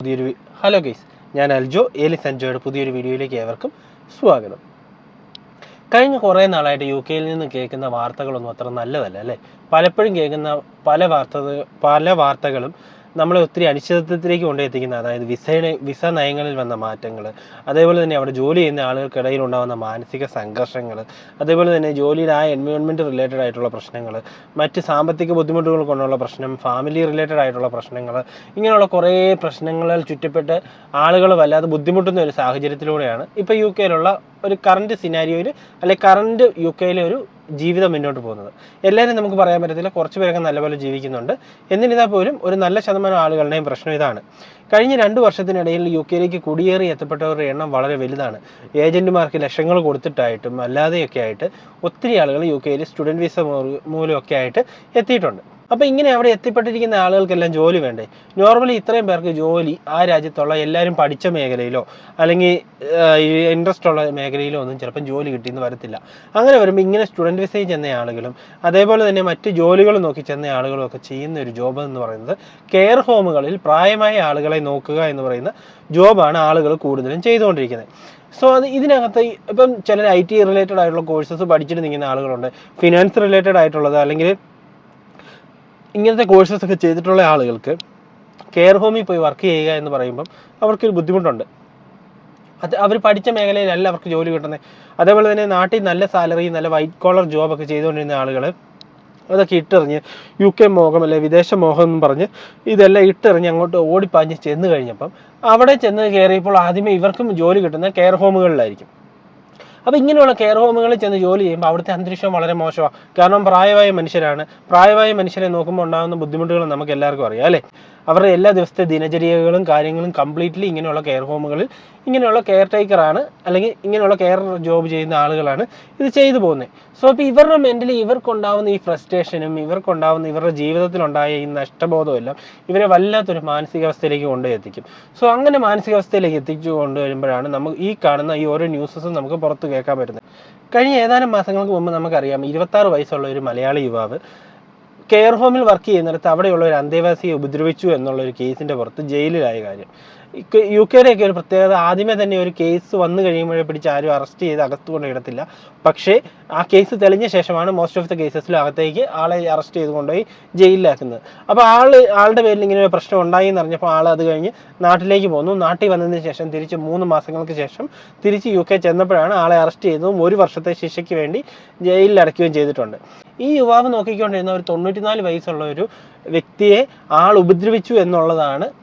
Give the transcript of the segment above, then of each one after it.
പുതിയൊരു hello guys ഞാൻ അൽജോ. ഏലി സഞ്ജോയുടെ പുതിയൊരു വീഡിയോയിലേക്ക് ഏവർക്കും സ്വാഗതം. കഴിഞ്ഞ കുറേ നാളായിട്ട് യു കെയിൽ നിന്ന് കേൾക്കുന്ന വാർത്തകളൊന്നും അത്ര നല്ലതല്ല അല്ലേ? പലപ്പോഴും കേൾക്കുന്ന പല വാർത്ത പല വാർത്തകളും നമ്മളെ ഒത്തിരി അനിശ്ചിതത്വത്തിലേക്ക് കൊണ്ടെത്തിക്കുന്ന അതായത് വിസയുടെ വിസ നയങ്ങളിൽ വന്ന മാറ്റങ്ങൾ അതേപോലെ തന്നെ അവിടെ ജോലി ചെയ്യുന്ന ആളുകൾക്കിടയിൽ ഉണ്ടാകുന്ന മാനസിക സംഘർഷങ്ങൾ അതേപോലെ തന്നെ ജോലിയിൽ ആ എൻവയോൺമെന്റ് റിലേറ്റഡ് ആയിട്ടുള്ള പ്രശ്നങ്ങൾ മറ്റ് സാമ്പത്തിക ബുദ്ധിമുട്ടുകൾ കൊണ്ടുള്ള പ്രശ്നം ഫാമിലി റിലേറ്റഡ് ആയിട്ടുള്ള പ്രശ്നങ്ങൾ ഇങ്ങനെയുള്ള കുറേ പ്രശ്നങ്ങളാൽ ചുറ്റപ്പെട്ട് ആളുകൾ വല്ലാതെ ബുദ്ധിമുട്ടുന്ന ഒരു സാഹചര്യത്തിലൂടെയാണ് ഇപ്പോൾ യു കെയിലുള്ള ഒരു കറണ്ട് സിനാരിയോയിൽ അല്ലെങ്കിൽ കറണ്ട് യു കെയിലെ ഒരു ജീവിതം മുന്നോട്ട് പോകുന്നത്. എല്ലാവരും നമുക്ക് പറയാൻ പറ്റത്തില്ല. കുറച്ച് പേരൊക്കെ നല്ലപോലെ ജീവിക്കുന്നുണ്ട്. എന്നിരുന്നാൽ പോലും ഒരു നല്ല ശതമാനം ആളുകളുടെയും പ്രശ്നം ഇതാണ്. കഴിഞ്ഞ രണ്ട് വർഷത്തിനിടയിൽ യു കെയിലേക്ക് കുടിയേറി എത്തപ്പെട്ടവരുടെ എണ്ണം വളരെ വലുതാണ്. ഏജന്റുമാർക്ക് ലക്ഷങ്ങൾ കൊടുത്തിട്ടായിട്ടും അല്ലാതെയൊക്കെ ആയിട്ട് ഒത്തിരി ആളുകൾ യു കെയിൽ സ്റ്റുഡന്റ് വിസ മൂലമൊക്കെ ആയിട്ട് എത്തിയിട്ടുണ്ട്. അപ്പോൾ ഇങ്ങനെ അവിടെ എത്തിപ്പെട്ടിരിക്കുന്ന ആളുകൾക്കെല്ലാം ജോലി വേണ്ടേ? നോർമലി ഇത്രയും പേർക്ക് ജോലി ആ രാജ്യത്തുള്ള എല്ലാവരും പഠിച്ച മേഖലയിലോ അല്ലെങ്കിൽ ഇൻട്രസ്റ്റ് ഉള്ള മേഖലയിലോ ഒന്നും ചിലപ്പം ജോലി കിട്ടിയെന്ന് വരത്തില്ല. അങ്ങനെ വരുമ്പോൾ ഇങ്ങനെ സ്റ്റുഡന്റ് വിസയിൽ ചെന്ന ആളുകളും അതേപോലെ തന്നെ മറ്റ് ജോലികൾ നോക്കി ചെന്ന ആളുകളും ഒക്കെ ചെയ്യുന്ന ഒരു ജോബ് എന്ന് പറയുന്നത് കെയർ ഹോമുകളിൽ പ്രായമായ ആളുകളെ നോക്കുക എന്ന് പറയുന്ന ജോബാണ് ആളുകൾ കൂടുതലും ചെയ്തുകൊണ്ടിരിക്കുന്നത്. സോ അത് ഇതിനകത്ത് ഇപ്പം ചിലർ ഐ ടി റിലേറ്റഡ് ആയിട്ടുള്ള കോഴ്സസ് പഠിച്ചിട്ട് നിൽക്കുന്ന ആളുകളുണ്ട്. ഫിനാൻസ് റിലേറ്റഡ് ആയിട്ടുള്ളത് അല്ലെങ്കിൽ ഇങ്ങനത്തെ കോഴ്സസ് ഒക്കെ ചെയ്തിട്ടുള്ള ആളുകൾക്ക് കെയർ ഹോമിൽ പോയി വർക്ക് ചെയ്യുക എന്ന് പറയുമ്പം അവർക്കൊരു ബുദ്ധിമുട്ടുണ്ട്. അത് അവർ പഠിച്ച മേഖലയിലല്ല അവർക്ക് ജോലി കിട്ടുന്നത് അതേപോലെ തന്നെ നാട്ടിൽ നല്ല സാലറി നല്ല വൈറ്റ് കോളർ ജോബൊക്കെ ചെയ്തുകൊണ്ടിരുന്ന ആളുകൾ അതൊക്കെ ഇട്ടെറിഞ്ഞ് യു കെ മോഹം അല്ലെ വിദേശ മോഹം എന്ന് പറഞ്ഞ് ഇതെല്ലാം ഇട്ടെറിഞ്ഞ് അങ്ങോട്ട് ഓടിപ്പാഞ്ഞ് ചെന്ന് കഴിഞ്ഞപ്പം അവിടെ ചെന്ന് കയറിയപ്പോൾ ആദ്യമേ ഇവർക്കും ജോലി കിട്ടുന്ന കെയർ ഹോമുകളിലായിരിക്കും അപ്പോൾ ഇങ്ങനെയുള്ള കെയർ ഹോമുകളിൽ ചെന്ന് ജോലി ചെയ്യുമ്പോൾ അവിടുത്തെ അന്തരീക്ഷം വളരെ മോശമാണ്. കാരണം പ്രായമായ മനുഷ്യരാണ്. പ്രായമായ മനുഷ്യരെ നോക്കുമ്പോൾ ഉണ്ടാകുന്ന ബുദ്ധിമുട്ടുകൾ നമുക്ക് എല്ലാവർക്കും അറിയാം അല്ലേ? അവരുടെ എല്ലാ ദിവസത്തെ ദിനചര്യകളും കാര്യങ്ങളും കംപ്ലീറ്റ്ലി ഇങ്ങനെയുള്ള കെയർ ഹോമുകളിൽ ഇങ്ങനെയുള്ള കെയർ ടേക്കറാണ് അല്ലെങ്കിൽ ഇങ്ങനെയുള്ള കെയർ ജോബ് ചെയ്യുന്ന ആളുകളാണ് ഇത് ചെയ്തു പോകുന്നത്. സോ അപ്പോൾ ഇവരുടെ മെന്റലി ഇവർക്കുണ്ടാവുന്ന ഈ ഫ്രസ്ട്രേഷനും ഇവർക്കുണ്ടാവുന്ന ഇവരുടെ ജീവിതത്തിലുണ്ടായ ഈ നഷ്ടബോധവും എല്ലാം ഇവരെ വല്ലാത്തൊരു മാനസികാവസ്ഥയിലേക്ക് കൊണ്ടുപോയി എത്തിക്കും. സോ അങ്ങനെ മാനസികാവസ്ഥയിലേക്ക് എത്തിച്ചു കൊണ്ടുവരുമ്പോഴാണ് നമുക്ക് ഈ കാണുന്ന ഈ ഓരോ ന്യൂസസും നമുക്ക് പുറത്ത് കേൾക്കാൻ പറ്റുന്നത്. കഴിഞ്ഞ ഏതാനും മാസങ്ങൾക്ക് മുമ്പ് നമുക്കറിയാം ഇരുപത്താറ് വയസ്സുള്ള ഒരു മലയാളി യുവാവ് കെയർ ഹോമിൽ വർക്ക് ചെയ്യുന്നിടത്ത് അവിടെയുള്ള ഒരു അന്തേവാസിയെ ഉപദ്രവിച്ചു എന്നുള്ള ഒരു കേസിന്റെ പുറത്ത് ജയിലിലായ കാര്യം. യു കെയുടെയൊക്കെ ഒരു പ്രത്യേകത. ആദ്യമേ തന്നെ ഒരു കേസ് വന്നു കഴിയുമ്പോഴേ പിടിച്ച് ആരും അറസ്റ്റ് ചെയ്ത് അകത്ത് കൊണ്ട് ഇടത്തില്ല. പക്ഷേ ആ കേസ് തെളിഞ്ഞ ശേഷമാണ് മോസ്റ്റ് ഓഫ് ദ കേസസിലും അകത്തേക്ക് ആളെ അറസ്റ്റ് ചെയ്ത് കൊണ്ടുപോയി ജയിലിലാക്കുന്നത്. അപ്പോൾ ആൾ ആളുടെ പേരിൽ ഇങ്ങനെ ഒരു പ്രശ്നം ഉണ്ടായി എന്ന് അറിഞ്ഞപ്പോൾ ആൾ അത് കഴിഞ്ഞ് നാട്ടിലേക്ക് പോന്നു. നാട്ടിൽ വന്നതിന് ശേഷം തിരിച്ച് മൂന്ന് മാസങ്ങൾക്ക് ശേഷം തിരിച്ച് യു കെ ചെന്നപ്പോഴാണ് ആളെ അറസ്റ്റ് ചെയ്തതും ഒരു വർഷത്തെ ശിക്ഷയ്ക്ക് വേണ്ടി ജയിലിൽ അടയ്ക്കുകയും ചെയ്തിട്ടുണ്ട്. ഈ യുവാവ് നോക്കിക്കൊണ്ടിരുന്ന ഒരു തൊണ്ണൂറ്റിനാല് വയസ്സുള്ള ഒരു വ്യക്തിയെ ആൾ ഉപദ്രവിച്ചു എന്നുള്ളതാണ്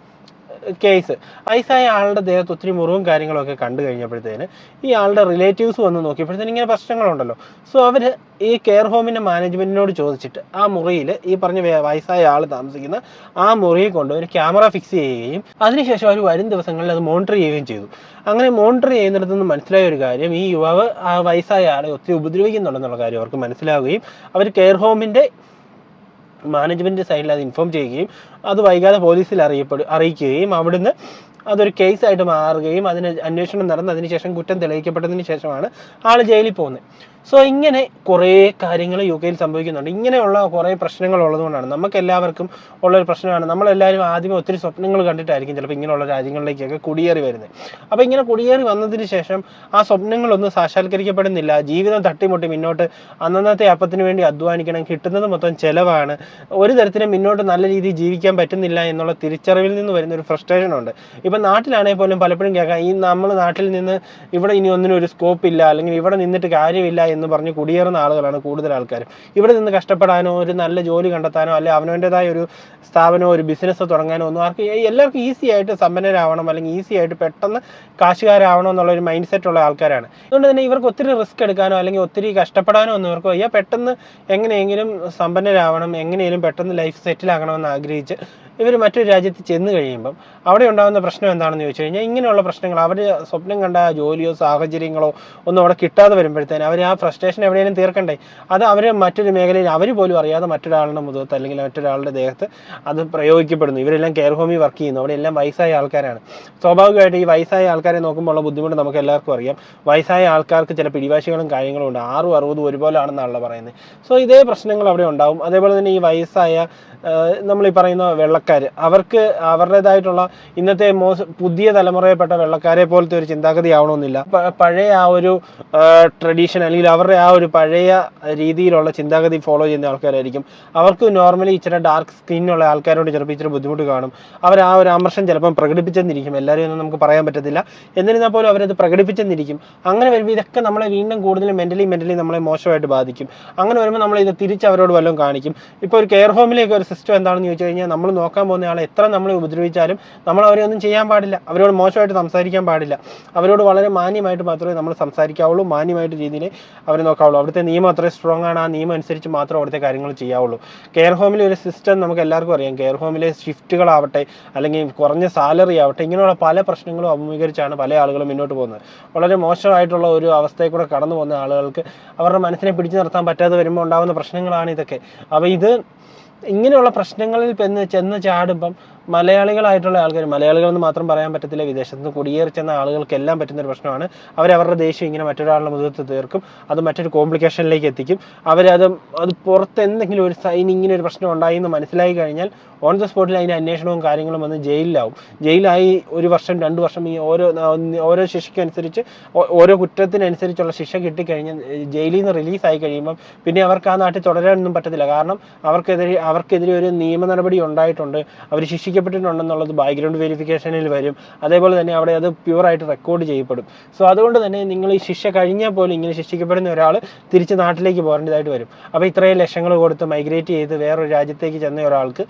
കേസ് വയസ്സായ ആളുടെ ദേഹത്ത് ഒത്തിരി മുറിവും കാര്യങ്ങളൊക്കെ കണ്ടു കഴിഞ്ഞപ്പോഴത്തേന് ഈ ആളുടെ റിലേറ്റീവ്സ് വന്ന് നോക്കിയപ്പോഴത്തേന് ഇങ്ങനെ പ്രശ്നങ്ങളുണ്ടല്ലോ. സോ അവർ ഈ കെയർ ഹോമിന്റെ മാനേജ്മെന്റിനോട് ചോദിച്ചിട്ട് ആ മുറിയിൽ ഈ പറഞ്ഞ വയ- വയസ്സായ ആൾ താമസിക്കുന്ന ആ മുറിയിൽ കൊണ്ട് ഒരു ക്യാമറ ഫിക്സ് ചെയ്യുകയും അതിനുശേഷം അവർ വരും ദിവസങ്ങളിൽ അത് മോണിറ്റർ ചെയ്യുകയും ചെയ്തു. അങ്ങനെ മോണിറ്റർ ചെയ്യുന്നിടത്തു നിന്ന് മനസ്സിലായ ഒരു കാര്യം ഈ യുവാവ് ആ വയസ്സായ ആളെ ഒത്തിരി ഉപദ്രവിക്കുന്നുണ്ടെന്നുള്ള കാര്യം അവർക്ക് മനസ്സിലാവുകയും അവർ കെയർ ഹോമിന്റെ മാനേജ്മെന്റ് സൈഡിൽ അത് ഇൻഫോം ചെയ്യുകയും അത് വൈകാതെ പോലീസിൽ അറിയപ്പെടും അറിയിക്കുകയും അവിടുന്ന് അതൊരു കേസായിട്ട് മാറുകയും അതിന് അന്വേഷണം നടന്ന് അതിനുശേഷം കുറ്റം തെളിയിക്കപ്പെട്ടതിന് ശേഷമാണ് ആൾ ജയിലിൽ പോകുന്നത്. സോ ഇങ്ങനെ കുറേ കാര്യങ്ങൾ യു കെയിൽ സംഭവിക്കുന്നുണ്ട്. ഇങ്ങനെയുള്ള കുറേ പ്രശ്നങ്ങൾ ഉള്ളതുകൊണ്ടാണ്. നമുക്ക് എല്ലാവർക്കും ഉള്ളൊരു പ്രശ്നമാണ്. നമ്മളെല്ലാവരും ആദ്യമേ ഒത്തിരി സ്വപ്നങ്ങൾ കണ്ടിട്ടായിരിക്കും ചിലപ്പോൾ ഇങ്ങനെയുള്ള രാജ്യങ്ങളിലേക്കൊക്കെ കുടിയേറി വരുന്നത്. അപ്പോൾ ഇങ്ങനെ കുടിയേറി വന്നതിന് ശേഷം ആ സ്വപ്നങ്ങളൊന്നും സാക്ഷാത്കരിക്കപ്പെടുന്നില്ല. ജീവിതം തട്ടിമുട്ടി മുന്നോട്ട് അന്നന്നത്തെ അപ്പത്തിന് വേണ്ടി അധ്വാനിക്കണം. കിട്ടുന്നത് മൊത്തം ചിലവാണ്. ഒരു തരത്തിലും മുന്നോട്ട് നല്ല രീതിയിൽ ജീവിക്കാൻ പറ്റുന്നില്ല എന്നുള്ള തിരിച്ചറിവിൽ നിന്ന് വരുന്ന ഒരു ഫ്രസ്ട്രേഷൻ ഉണ്ട്. ഇപ്പം നാട്ടിലാണെങ്കിൽ പോലും പലപ്പോഴും കേൾക്കാം. ഈ നമ്മൾ നാട്ടിൽ നിന്ന് ഇവിടെ ഇനി ഒന്നിനും ഒരു സ്കോപ്പ് ഇല്ല. അല്ലെങ്കിൽ ഇവിടെ നിന്നിട്ട് കാര്യമില്ല എന്ന് പറഞ്ഞ് കുടിയേറുന്ന ആളുകളാണ് കൂടുതൽ ആൾക്കാരും ഇവിടെ നിന്ന് കഷ്ടപ്പെടാനോ ഒരു നല്ല ജോലി കണ്ടെത്താനോ അല്ലെ അവനവന്റെതായ ഒരു സ്ഥാപനമോ ഒരു ബിസിനസ്സോ തുടങ്ങാനോ ഒന്നും ആർക്കും എല്ലാവർക്കും ഈസി ആയിട്ട് സമ്പന്നരാവണം അല്ലെങ്കിൽ ഈസി ആയിട്ട് പെട്ടെന്ന് കാശുകാരാവണം എന്നുള്ള ഒരു മൈൻഡ് സെറ്റ് ഉള്ള ആൾക്കാരാണ്. അതുകൊണ്ട് തന്നെ ഇവർക്ക് ഒത്തിരി റിസ്ക് എടുക്കാനോ അല്ലെങ്കിൽ ഒത്തിരി കഷ്ടപ്പെടാനോ ഒന്നും ഇവർക്ക് വയ്യ. പെട്ടെന്ന് എങ്ങനെയെങ്കിലും സമ്പന്നരാവണം എങ്ങനെയെങ്കിലും പെട്ടെന്ന് ലൈഫ് സെറ്റിൽ ആകണമെന്ന് ആഗ്രഹിച്ച് ഇവർ മറ്റൊരു രാജ്യത്ത് ചെന്ന് കഴിയുമ്പം അവിടെ ഉണ്ടാകുന്ന പ്രശ്നം എന്താണെന്ന് ചോദിച്ചു കഴിഞ്ഞാൽ ഇങ്ങനെയുള്ള പ്രശ്നങ്ങൾ അവർ സ്വപ്നം കണ്ട ജോലിയോ സാഹചര്യങ്ങളോ ഒന്നും അവിടെ കിട്ടാതെ വരുമ്പോഴത്തേന് അവർ ആ ഫ്രസ്ട്രേഷൻ എവിടെയെങ്കിലും തീർക്കണ്ടേ? അത് അവർ മറ്റൊരു മേഖലയിൽ അവർ പോലും അറിയാതെ മറ്റൊരാളുടെ മുഖത്ത് അല്ലെങ്കിൽ മറ്റൊരാളുടെ ദേഹത്ത് അത് പ്രയോഗിക്കപ്പെടുന്നു. ഇവരെല്ലാം കെയർ ഹോമിൽ വർക്ക് ചെയ്യുന്നു. അവിടെ എല്ലാം വയസ്സായ ആൾക്കാരാണ്. സ്വാഭാവികമായിട്ട് ഈ വയസ്സായ ആൾക്കാരെ നോക്കുമ്പോൾ ഉള്ള ബുദ്ധിമുട്ട് നമുക്ക് എല്ലാവർക്കും അറിയാം. വയസ്സായ ആൾക്കാർക്ക് ചില പിടിവാശികളും കാര്യങ്ങളും ഉണ്ട്. ആറും അറുപതും ഒരുപോലെയാണെന്നാണല്ലോ പറയുന്നത്. സോ ഇതേ പ്രശ്നങ്ങൾ അവിടെ ഉണ്ടാവും. അതേപോലെ തന്നെ ഈ വയസ്സായ നമ്മൾ ഈ പറയുന്ന വെള്ള വെള്ളക്കാർ അവർക്ക് അവരുടേതായിട്ടുള്ള ഇന്നത്തെ മോശ പുതിയ തലമുറയിൽപ്പെട്ട വെള്ളക്കാരെ പോലത്തെ ഒരു ചിന്താഗതി ആവണമെന്നില്ല. പഴയ ആ ഒരു ട്രഡീഷൻ അല്ലെങ്കിൽ അവരുടെ ആ ഒരു പഴയ രീതിയിലുള്ള ചിന്താഗതി ഫോളോ ചെയ്യുന്ന ആൾക്കാരായിരിക്കും. അവർക്ക് നോർമലി ഇച്ചിരി ഡാർക്ക് സ്കിന്നുള്ള ആൾക്കാരോട് ചിലപ്പോൾ ഇച്ചിരി ബുദ്ധിമുട്ട് കാണും. അവർ ആ ഒരു ആമർഷം ചിലപ്പം പ്രകടിപ്പിച്ചെന്നിരിക്കും. എല്ലാവരെയും ഒന്നും നമുക്ക് പറയാൻ പറ്റത്തില്ല. എന്നിരുന്നാൽ പോലും അവരത് പ്രകടിപ്പിച്ചെന്നിരിക്കും. അങ്ങനെ വരുമ്പോൾ ഇതൊക്കെ നമ്മളെ വീണ്ടും കൂടുതൽ മെന്റലി മെന്റലി നമ്മളെ മോശമായിട്ട് ബാധിക്കും. അങ്ങനെ വരുമ്പോൾ നമ്മൾ ഇത് തിരിച്ച് അവരോട് വല്ലതും കാണിക്കും. ഇപ്പോൾ ഒരു കെയർ ഹോമിലേക്ക് ഒരു സിസ്റ്റം എന്താണെന്ന് ചോദിച്ചു കഴിഞ്ഞാൽ നമ്മൾ നോക്കാൻ പോകുന്ന ആളെ എത്ര നമ്മൾ ഉപദ്രവിച്ചാലും നമ്മൾ അവരെ ഒന്നും ചെയ്യാൻ പാടില്ല. അവരോട് മോശമായിട്ട് സംസാരിക്കാൻ പാടില്ല. അവരോട് വളരെ മാന്യമായിട്ട് മാത്രമേ നമ്മൾ സംസാരിക്കാവുള്ളൂ. മാന്യമായിട്ട് രീതിയിൽ അവരെ നോക്കാവുള്ളൂ. അവിടുത്തെ നിയമം അത്രയും സ്ട്രോങ് ആണ്. ആ നിയമം അനുസരിച്ച് മാത്രം അവിടുത്തെ കാര്യങ്ങൾ ചെയ്യാവുള്ളൂ. കെയർ ഹോമിലെ ഒരു സിസ്റ്റം നമുക്ക് എല്ലാവർക്കും അറിയാം. കെയർ ഹോമിലെ ഷിഫ്റ്റുകളാവട്ടെ അല്ലെങ്കിൽ കുറഞ്ഞ സാലറി ആവട്ടെ ഇങ്ങനെയുള്ള പല പ്രശ്നങ്ങളും അഭിമുഖീകരിച്ചാണ് പല ആളുകളും മുന്നോട്ട് പോകുന്നത്. വളരെ മോശമായിട്ടുള്ള ഒരു അവസ്ഥയിൽ കൂടെ കടന്നു പോകുന്ന ആളുകൾക്ക് അവരുടെ മനസ്സിനെ പിടിച്ചു നിർത്താൻ പറ്റാതെ വരുമ്പോൾ ഉണ്ടാകുന്ന പ്രശ്നങ്ങളാണ് ഇതൊക്കെ. അപ്പോൾ ഇത് ഇങ്ങനെയുള്ള പ്രശ്നങ്ങളിൽ ചെന്ന് ചെന്ന് ചാടുമ്പം മലയാളികളായിട്ടുള്ള ആൾക്കാർ മലയാളികൾ എന്ന് മാത്രം പറയാൻ പറ്റത്തില്ല വിദേശത്ത് നിന്ന് കുടിയേറി ചെന്ന ആളുകൾക്കെല്ലാം പറ്റുന്ന ഒരു പ്രശ്നമാണ്. അവർ അവരുടെ ദേഷ്യം ഇങ്ങനെ മറ്റൊരാളുടെ മുഖത്ത് തീർക്കും അത് മറ്റൊരു കോംപ്ലിക്കേഷനിലേക്ക് എത്തിക്കും. അവരത് അത് പുറത്ത് എന്തെങ്കിലും ഒരു സൈൻ ഇങ്ങനെ ഒരു പ്രശ്നം ഉണ്ടായി എന്ന് മനസ്സിലായി കഴിഞ്ഞാൽ ഓൺ ദ സ്പോട്ടിൽ അതിന്റെ അന്വേഷണവും കാര്യങ്ങളും വന്ന് ജയിലിലാവും. ജയിലായി ഒരു വർഷം രണ്ട് വർഷം ഈ ഓരോ ഓരോ ശിക്ഷയ്ക്കനുസരിച്ച് ഓരോ കുറ്റത്തിനനുസരിച്ചുള്ള ശിക്ഷ കിട്ടിക്കഴിഞ്ഞാൽ ജയിലിൽ നിന്ന് റിലീസായി കഴിയുമ്പം പിന്നെ അവർക്ക് ആ നാട്ടിൽ തുടരാനൊന്നും പറ്റത്തില്ല. കാരണം അവർക്കെതിരെ അവർക്കെതിരെ ഒരു നിയമ നടപടി ഉണ്ടായിട്ടുണ്ട്. അവർ ശിക്ഷിക്കപ്പെട്ടിട്ടുണ്ടെന്നുള്ളത് ബാക്ക്ഗ്രൗണ്ട് വെരിഫിക്കേഷനിൽ വരും. അതേപോലെ തന്നെ അവിടെ അത് പ്യുവറായിട്ട് റെക്കോർഡ് ചെയ്യപ്പെടും. സോ അതുകൊണ്ട് തന്നെ നിങ്ങൾ ഈ ശിക്ഷ കഴിഞ്ഞാൽ പോലും ഇങ്ങനെ ശിക്ഷിക്കപ്പെടുന്ന ഒരാൾ തിരിച്ച് നാട്ടിലേക്ക് പോകേണ്ടതായിട്ട് വരും. അപ്പോൾ ഇത്രയും ലക്ഷങ്ങൾ കൊടുത്ത് മൈഗ്രേറ്റ് ചെയ്ത് വേറൊരു രാജ്യത്തേക്ക് ചെന്ന ഒരാൾക്ക്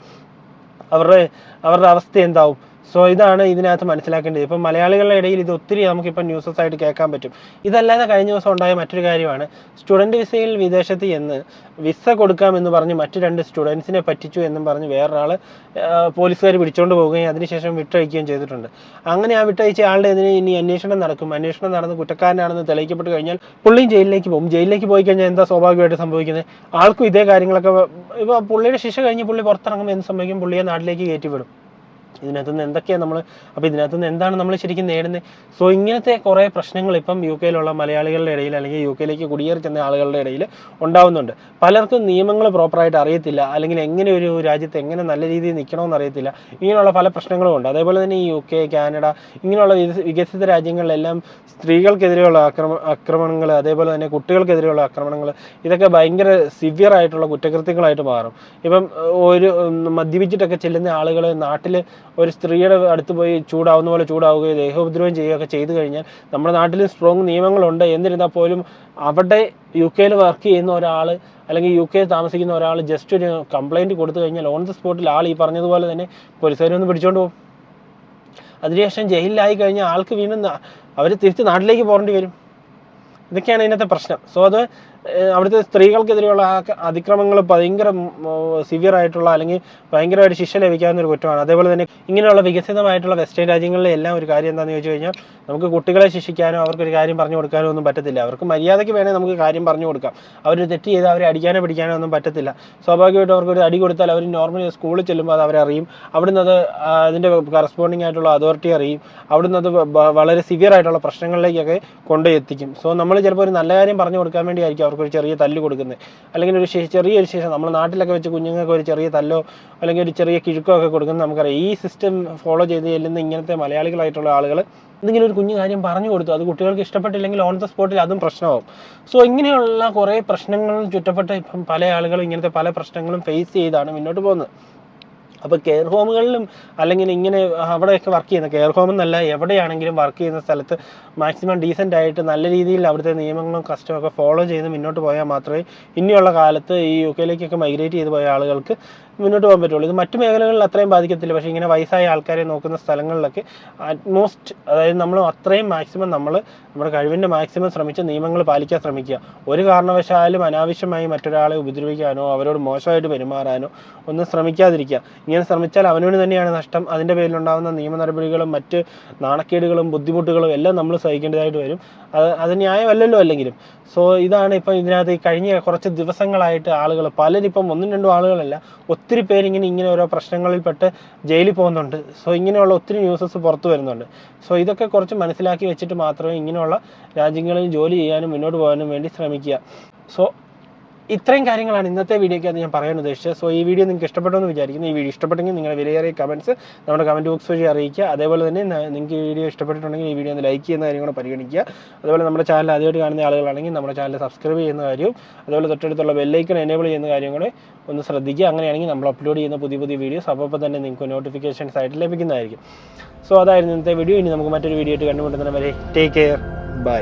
അവരുടെ അവരുടെ അവസ്ഥ എന്താവും? സോ ഇതാണ് ഇതിനകത്ത് മനസ്സിലാക്കേണ്ടത്. ഇപ്പം മലയാളികളുടെ ഇടയിൽ ഇത് ഒത്തിരി നമുക്കിപ്പം ന്യൂസസ് ആയിട്ട് കേൾക്കാൻ പറ്റും. ഇതല്ലാതെ കഴിഞ്ഞ ദിവസം ഉണ്ടായ മറ്റൊരു കാര്യമാണ്. സ്റ്റുഡന്റ് വിസയിൽ വിദേശത്ത് എന്ന് വിസ കൊടുക്കാമെന്ന് പറഞ്ഞ് മറ്റു രണ്ട് സ്റ്റുഡൻസിനെ പറ്റിച്ചു എന്നും പറഞ്ഞ് വേറൊരാൾ പോലീസുകാർ പിടിച്ചുകൊണ്ട് പോവുകയും അതിനുശേഷം വിട്ടയക്കുകയും ചെയ്തിട്ടുണ്ട്. അങ്ങനെ ആ വിട്ടയച്ച ആളുടെ എതിരെ ഇനി അന്വേഷണം നടക്കും. അന്വേഷണം നടന്ന് കുറ്റക്കാരനാണെന്ന് തെളിയിക്കപ്പെട്ട് കഴിഞ്ഞാൽ പുള്ളിയും ജയിലിലേക്ക് പോകും. ജയിലിലേക്ക് പോയി കഴിഞ്ഞാൽ എന്താ സ്വാഭാവികമായിട്ട് സംഭവിക്കുന്നത്? ആൾക്കും ഇതേ കാര്യങ്ങളൊക്കെ ഇപ്പോൾ പുള്ളിയുടെ ശിക്ഷ കഴിഞ്ഞ് പുള്ളി പുറത്തിറങ്ങുമ്പോൾ എന്ത് സംഭവിക്കും. പുള്ളിയെ നാട്ടിലേക്ക് കയറ്റിവിടും. ഇതിനകത്ത് നിന്ന് എന്തൊക്കെയാണ് നമ്മൾ അപ്പോൾ ഇതിനകത്ത് നിന്ന് എന്താണ് നമ്മൾ ശരിക്കും നേടുന്നത്? സോ ഇങ്ങനത്തെ കുറേ പ്രശ്നങ്ങൾ ഇപ്പം യു കെയിലുള്ള മലയാളികളുടെ ഇടയിൽ അല്ലെങ്കിൽ യു കെയിലേക്ക് കുടിയേറി ചെന്ന ആളുകളുടെ ഇടയിൽ ഉണ്ടാവുന്നുണ്ട്. പലർക്കും നിയമങ്ങൾ പ്രോപ്പറായിട്ട് അറിയത്തില്ല. അല്ലെങ്കിൽ എങ്ങനെ ഒരു രാജ്യത്ത് എങ്ങനെ നല്ല രീതിയിൽ നിൽക്കണമെന്ന് അറിയത്തില്ല. ഇങ്ങനെയുള്ള പല പ്രശ്നങ്ങളും ഉണ്ട്. അതേപോലെ തന്നെ ഈ യു കെ കാനഡ ഇങ്ങനെയുള്ള വികസി- വികസിത രാജ്യങ്ങളിലെല്ലാം സ്ത്രീകൾക്കെതിരെയുള്ള ആക്രമ ആക്രമണങ്ങൾ അതേപോലെ തന്നെ കുട്ടികൾക്കെതിരെയുള്ള ആക്രമണങ്ങൾ ഇതൊക്കെ ഭയങ്കര സിവിയർ ആയിട്ടുള്ള കുറ്റകൃത്യങ്ങളായിട്ട് മാറും. ഇപ്പം ഒരു മദ്യപിച്ചിട്ടൊക്കെ ചെല്ലുന്ന ആളുകൾ നാട്ടിൽ ഒരു സ്ത്രീയുടെ അടുത്ത് പോയി ചൂടാവുന്ന പോലെ ചൂടാവുകയോ ദേഹോപദ്രവം ചെയ്യുകയൊക്കെ ചെയ്തു കഴിഞ്ഞാൽ നമ്മുടെ നാട്ടിൽ സ്ട്രോങ് നിയമങ്ങളുണ്ട്. എന്നിരുന്നാൽ പോലും അവിടെ യു കെയിൽ വർക്ക് ചെയ്യുന്ന ഒരാൾ അല്ലെങ്കിൽ യു കെയിൽ താമസിക്കുന്ന ഒരാൾ ജസ്റ്റ് ഒരു കംപ്ലൈന്റ് കൊടുത്തു കഴിഞ്ഞാൽ ഓൺ ദ സ്പോട്ടിൽ ആൾ ഈ പറഞ്ഞതുപോലെ തന്നെ പോലീസുകാർ ഒന്ന് പിടിച്ചോണ്ട് പോകും. അതിനുശേഷം ജയിലിലായി കഴിഞ്ഞാൽ ആൾക്ക് വീണ്ടും അവർ തിരിച്ച് നാട്ടിലേക്ക് പോകേണ്ടി വരും. ഇതൊക്കെയാണ് ഇതിനകത്തെ പ്രശ്നം. സോ അത് അവിടുത്തെ സ്ത്രീകൾക്കെതിരെയുള്ള അതിക്രമങ്ങൾ ഭയങ്കര സിവിയർ ആയിട്ടുള്ള അല്ലെങ്കിൽ ഭയങ്കരമായിട്ട് ശിക്ഷ ലഭിക്കാവുന്ന ഒരു കുറ്റമാണ്. അതേപോലെ തന്നെ ഇങ്ങനെയുള്ള വികസിതമായിട്ടുള്ള വെസ്റ്റേൺ രാജ്യങ്ങളിലെ എല്ലാം ഒരു കാര്യം എന്താണെന്ന് ചോദിച്ചു കഴിഞ്ഞാൽ നമുക്ക് കുട്ടികളെ ശിക്ഷിക്കാനോ അവർക്കൊരു കാര്യം പറഞ്ഞു കൊടുക്കാനോ ഒന്നും പറ്റത്തില്ല. അവർക്ക് മര്യാദയ്ക്ക് വേണേൽ നമുക്ക് കാര്യം പറഞ്ഞു കൊടുക്കാം. അവർ തെറ്റ് ചെയ്ത് അവരെ അടിക്കാനോ പിടിക്കാനോ ഒന്നും പറ്റത്തില്ല. സ്വാഭാവികമായിട്ടും അവർക്കൊരു അടി കൊടുത്താൽ അവർ നോർമലി സ്കൂളിൽ ചെല്ലുമ്പോൾ അത് അവരറിയും അവിടുന്ന് അത് അതിന്റെ കറസ്പോണ്ടിങ് ആയിട്ടുള്ള അതോറിറ്റി അറിയും. അവിടുന്ന് അത് വളരെ സിവിയർ ആയിട്ടുള്ള പ്രശ്നങ്ങളിലേക്കൊക്കെ കൊണ്ടെത്തിക്കും സോ നമ്മൾ ചിലപ്പോൾ ഒരു നല്ല കാര്യം പറഞ്ഞു കൊടുക്കാൻ വേണ്ടിയായിരിക്കും അവർക്ക് ഒരു ചെറിയ തല്ല് കൊടുക്കുന്നത് അല്ലെങ്കിൽ ഒരു ചെറിയൊരു ശേഷം നമ്മൾ നാട്ടിലൊക്കെ വെച്ച് കുഞ്ഞുങ്ങൾക്ക് ഒരു ചെറിയ തല്ലോ അല്ലെങ്കിൽ ഒരു ചെറിയ കിഴുക്കോ ഒക്കെ കൊടുക്കുന്നത് നമുക്കറിയാം. ഈ സിസ്റ്റം ഫോളോ ചെയ്ത് ചെല്ലുന്ന ഇങ്ങനത്തെ മലയാളികളായിട്ടുള്ള ആളുകൾ എന്തെങ്കിലും ഒരു കുഞ്ഞു കാര്യം പറഞ്ഞു കൊടുത്തു. അത് കുട്ടികൾക്ക് ഇഷ്ടപ്പെട്ടില്ലെങ്കിൽ ഓൺ ദ സ്പോട്ടിൽ അതും പ്രശ്നമാവും. സോ ഇങ്ങനെയുള്ള കുറേ പ്രശ്നങ്ങളും ചുറ്റപ്പെട്ട ഇപ്പം പല ആളുകളും ഇങ്ങനത്തെ പല പ്രശ്നങ്ങളും ഫേസ് ചെയ്താണ് മുന്നോട്ട് പോകുന്നത്. അപ്പോൾ കെയർ ഹോമുകളിലും അല്ലെങ്കിൽ ഇങ്ങനെ അവിടെയൊക്കെ വർക്ക് ചെയ്യുന്ന കെയർ ഹോം എന്നല്ല എവിടെയാണെങ്കിലും വർക്ക് ചെയ്യുന്ന സ്ഥലത്ത് മാക്സിമം ഡീസന്റ് ആയിട്ട് നല്ല രീതിയിൽ അവിടുത്തെ നിയമങ്ങളും കസ്റ്റവും ഒക്കെ ഫോളോ ചെയ്ത് മുന്നോട്ട് പോയാൽ മാത്രമേ ഇനിയുള്ള കാലത്ത് ഈ യു കെയിലേക്കൊക്കെ മൈഗ്രേറ്റ് ചെയ്ത് പോയ ആളുകൾക്ക് മുന്നോട്ട് പോകാൻ പറ്റുള്ളൂ. ഇത് മറ്റു മേഖലകളിൽ അത്രയും ബാധിക്കത്തില്ല. പക്ഷേ ഇങ്ങനെ വയസ്സായ ആൾക്കാരെ നോക്കുന്ന സ്ഥലങ്ങളിലൊക്കെ അറ്റ്മോസ്റ്റ് അതായത് നമ്മൾ അത്രയും മാക്സിമം നമ്മൾ നമ്മുടെ കഴിവിന്റെ മാക്സിമം ശ്രമിച്ച് നിയമങ്ങൾ പാലിക്കാൻ ശ്രമിക്കുക. ഒരു കാരണവശാലും അനാവശ്യമായി മറ്റൊരാളെ ഉപദ്രവിക്കാനോ അവരോട് മോശമായിട്ട് പെരുമാറാനോ ഒന്നും ശ്രമിക്കാതിരിക്കുക. ഇങ്ങനെ ശ്രമിച്ചാൽ അവനവന് തന്നെയാണ് നഷ്ടം. അതിന്റെ പേരിലുണ്ടാകുന്ന നിയമ നടപടികളും മറ്റ് നാണക്കേടുകളും ബുദ്ധിമുട്ടുകളും എല്ലാം നമ്മൾ സഹിക്കേണ്ടതായിട്ട് വരും. അത് അത് ന്യായമല്ലല്ലോ അല്ലെങ്കിലും. സോ ഇതാണ് ഇപ്പം ഇതിനകത്ത് ഈ കഴിഞ്ഞ കുറച്ച് ദിവസങ്ങളായിട്ട് ആളുകൾ പലരിപ്പം ഒന്നും രണ്ടും ആളുകളല്ല ഒത്തിരി പേരിങ്ങനെ ഇങ്ങനെ ഓരോ പ്രശ്നങ്ങളിൽപ്പെട്ട് ജയിലിൽ പോകുന്നുണ്ട്. സോ ഇങ്ങനെയുള്ള ഒത്തിരി ന്യൂസസ് പുറത്തു വരുന്നുണ്ട്. സോ ഇതൊക്കെ കുറച്ച് മനസ്സിലാക്കി വെച്ചിട്ട് മാത്രമേ ഇങ്ങനെയുള്ള രാജ്യങ്ങളിൽ ജോലി ചെയ്യാനും മുന്നോട്ട് പോകാനും വേണ്ടി ശ്രമിക്കുക. സോ ഇത്രയും കാര്യങ്ങളാണ് ഇന്നത്തെ വീഡിയോക്കകത്ത് ഞാൻ പറയാൻ ഉദ്ദേശിച്ചത്. സോ ഈ വീഡിയോ നിങ്ങൾക്ക് ഇഷ്ടപ്പെട്ടു എന്ന് വിചാരിക്കുന്നു. ഈ വീഡിയോ ഇഷ്ടപ്പെട്ടെങ്കിൽ നിങ്ങളുടെ വിലയേറിയ കമന്റ്സ് നമ്മുടെ കമന്റ് ബോക്സ് വഴി അറിയിക്കുക. അതേപോലെ തന്നെ നിങ്ങൾക്ക് ഈ വീഡിയോ ഇഷ്ടപ്പെട്ടിട്ടുണ്ടെങ്കിൽ ഈ വീഡിയോ ഒന്ന് ലൈക്ക് ചെയ്യുന്ന കാര്യം പരിഗണിക്കുക. അതുപോലെ നമ്മുടെ ചാനൽ ആദ്യമായിട്ട് കാണുന്ന ആളുകളാണെങ്കിൽ നമ്മുടെ ചാനൽ സബ്സ്ക്രൈബ് ചെയ്യുന്ന കാര്യവും അതുപോലെ തൊട്ടടുത്തുള്ള ബെല്ലൈക്കൺ എനേബിൾ ചെയ്യുന്ന കാര്യം കൂടെ ഒന്ന് ശ്രദ്ധിക്കുക. അങ്ങനെയാണെങ്കിൽ നമ്മൾ അപ്ലോഡ് ചെയ്യുന്ന പുതിയ പുതിയ വീഡിയോസ് അപ്പോൾ തന്നെ നിങ്ങൾക്ക് നോട്ടിഫിക്കേഷൻസ് ആയിട്ട് ലഭിക്കുന്നതായിരിക്കും. സോ അതായിരുന്നു ഇന്നത്തെ വീഡിയോ ഇനി നമുക്ക് മറ്റൊരു വീഡിയോ ആയിട്ട് കണ്ടുമുട്ടുന്നതിന് വരെ ടേക്ക് കെയർ ബൈ